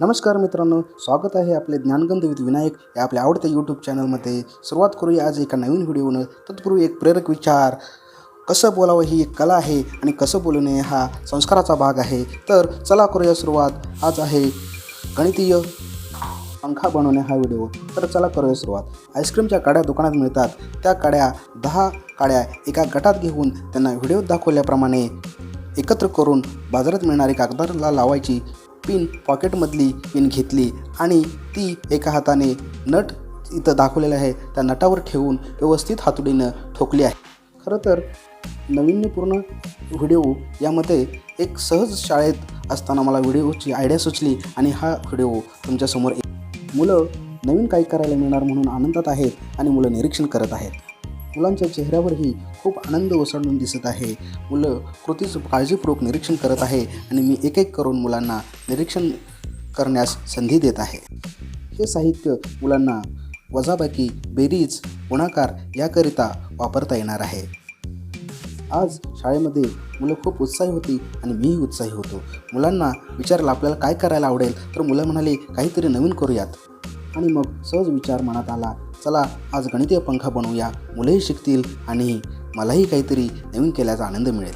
नमस्कार मित्रांनो स्वागत आहे आपले ज्ञानगंध विथ विनायक या आपल्या आवडत्या यूट्यूब चॅनलमध्ये सुरुवात करूया आज एका नवीन व्हिडिओनं. तत्पूर्वी एक प्रेरक विचार. कसं बोलावं ही एक कला आहे आणि कसं बोलू नये हा संस्काराचा भाग आहे. तर चला करूया सुरुवात. आज आहे गणितीय पंखा बनवणे हा व्हिडिओ. तर चला करूया सुरुवात. आईस्क्रीमच्या काड्या दुकानात मिळतात. त्या काड्या दहा काड्या एका गटात घेऊन त्यांना व्हिडिओ दाखवल्याप्रमाणे एकत्र करून बाजारात मिळणारी कागदाला लावायची पिन पॉकेटमधली पिन घेतली आणि ती एका हाताने नट इथं दाखवलेलं आहे. त्या नटावर ठेवून व्यवस्थित हातोडीनं ठोकली आहे. खरं तर नाविन्यपूर्ण व्हिडिओ यामध्ये एक सहज शाळेत असताना मला व्हिडिओची आयडिया सुचली आणि हा व्हिडिओ तुमच्यासमोर मुलं नवीन काही करायला मिळणार म्हणून आनंदात आहेत आणि मुलं निरीक्षण करत आहेत. मुलांच्या चेहऱ्यावरही खूप आनंद ओसळून दिसत आहे. मुलं कृतीचं काळजीपूर्वक निरीक्षण करत आहे आणि मी एक एक करून मुलांना निरीक्षण करण्यास संधी देत आहे. हे साहित्य मुलांना वजाबाकी बेरीज गुणाकार याकरिता वापरता येणार आहे. आज शाळेमध्ये मुलं खूप उत्साही होती आणि मीही उत्साही होतो. मुलांना विचारलं आपल्याला काय करायला आवडेल? तर मुलं म्हणाले काहीतरी नवीन करूयात. आणि मग सहज विचार मनात आला चला आज गणितीय पंखा बनवूया. मुलंही शिकतील आणि मलाही काहीतरी नवीन केल्याचा आनंद मिळेल.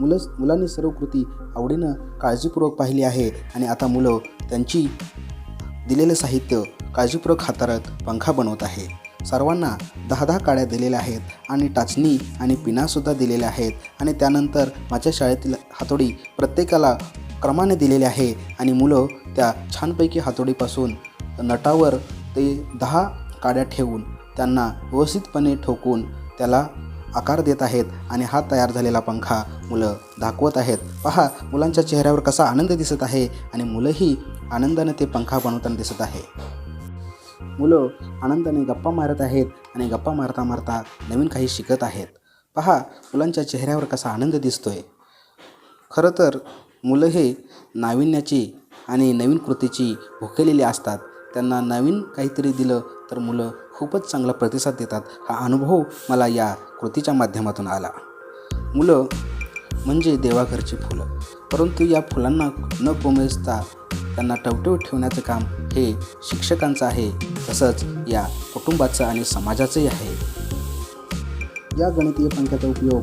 मुलं मुलांनी सर्व कृती आवडीनं काळजीपूर्वक पाहिली आहे आणि आता मुलं त्यांची दिलेलं साहित्य काळजीपूर्वक हाताळत पंखा बनवत आहे. सर्वांना दहा दहा काड्या दिलेल्या आहेत आणि टाचणी आणि पिनासुद्धा दिलेल्या आहेत आणि त्यानंतर माझ्या शाळेतील हातोडी प्रत्येकाला क्रमाने दिलेले आहे आणि मुलं त्या छानपैकी हातोडीपासून नटावर ते दहा काड्या ठेवून त्यांना व्यवस्थितपणे ठोकून त्याला आकार देत आहेत आणि हा तयार झालेला पंखा मुलं दाखवत आहेत. पहा मुलांच्या चेहऱ्यावर कसा आनंद दिसत आहे आणि मुलंही आनंदाने ते पंखा बनवताना दिसत आहे. मुलं आनंदाने गप्पा मारत आहेत आणि गप्पा मारता मारता नवीन काही शिकत आहेत. पहा मुलांच्या चेहऱ्यावर कसा आनंद दिसतोय. खरं तर मुलं हे नाविन्याची आणि नवीन कृतीची भुकेलेली असतात. त्यांना नवीन काहीतरी दिलं तर मुलं खूपच चांगला प्रतिसाद देतात. हा अनुभव मला या कृतीच्या माध्यमातून आला. मुलं म्हणजे देवाघरची फुलं. परंतु या फुलांना न कोमेजता त्यांना टवटव ठेवण्याचं काम हे शिक्षकांचं आहे. तसंच या कुटुंबाचं आणि समाजाचंही आहे. या गणितीय पंख्याचा उपयोग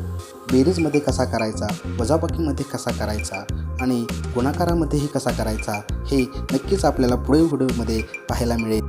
बेरीजमध्ये कसा करायचा? वजाबाकीमध्ये कसा करायचा? आणि गुणाकारामध्येही कसा करायचा हे नक्कीच आपल्याला पुढील व्हिडिओमध्ये पाहायला मिळेल.